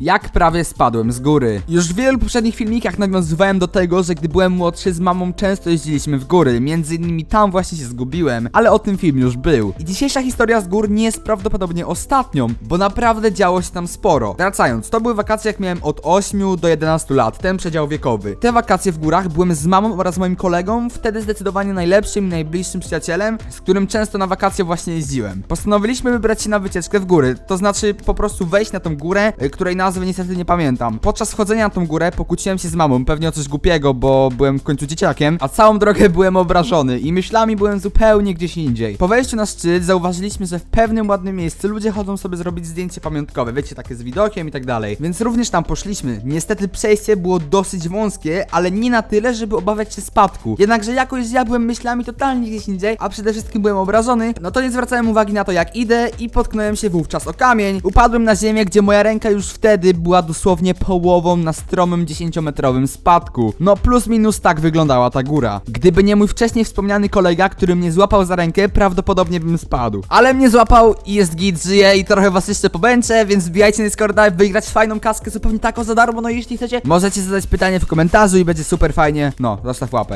Jak prawie spadłem z góry. Już w wielu poprzednich filmikach nawiązywałem do tego, że gdy byłem młodszy z mamą często jeździliśmy w góry, między innymi tam właśnie się zgubiłem, ale o tym film już był. I dzisiejsza historia z gór nie jest prawdopodobnie ostatnią, bo naprawdę działo się tam sporo. Wracając, to były wakacje jak miałem od 8 do 11 lat, ten przedział wiekowy. Te wakacje w górach byłem z mamą oraz moim kolegą, wtedy zdecydowanie najlepszym i najbliższym przyjacielem, z którym często na wakacje właśnie jeździłem. Postanowiliśmy wybrać się na wycieczkę w góry, to znaczy po prostu wejść na tą górę, y, której nazwy niestety nie pamiętam. Podczas wchodzenia na tą górę pokłóciłem się z mamą, pewnie o coś głupiego, bo byłem w końcu dzieciakiem, a całą drogę byłem obrażony i myślami byłem zupełnie gdzieś indziej. Po wejściu na szczyt zauważyliśmy, że w pewnym ładnym miejscu ludzie chodzą sobie zrobić zdjęcie pamiątkowe, wiecie, takie z widokiem i tak dalej. Więc również tam poszliśmy. Niestety przejście było dosyć wąskie, ale nie na tyle, żeby obawiać się spadku. Jednakże jakoś ja byłem myślami totalnie gdzieś indziej, a przede wszystkim byłem obrażony, no to nie zwracałem uwagi na to jak idę i potknąłem się wówczas o kamień. Upadłem na ziemię, gdzie moja ręka już wtedy była dosłownie połową na stromym 10-metrowym spadku. No plus minus tak wyglądała ta góra. Gdyby nie mój wcześniej wspomniany kolega, który mnie złapał za rękę, prawdopodobnie bym spadł. Ale mnie złapał i jest git, żyje i trochę was jeszcze pobęczę, więc wbijajcie na Discorda, wygrać fajną kaskę zupełnie taką za darmo, no jeśli chcecie, możecie zadać pytanie w komentarzu i będzie super fajnie. No, zostaw łapę.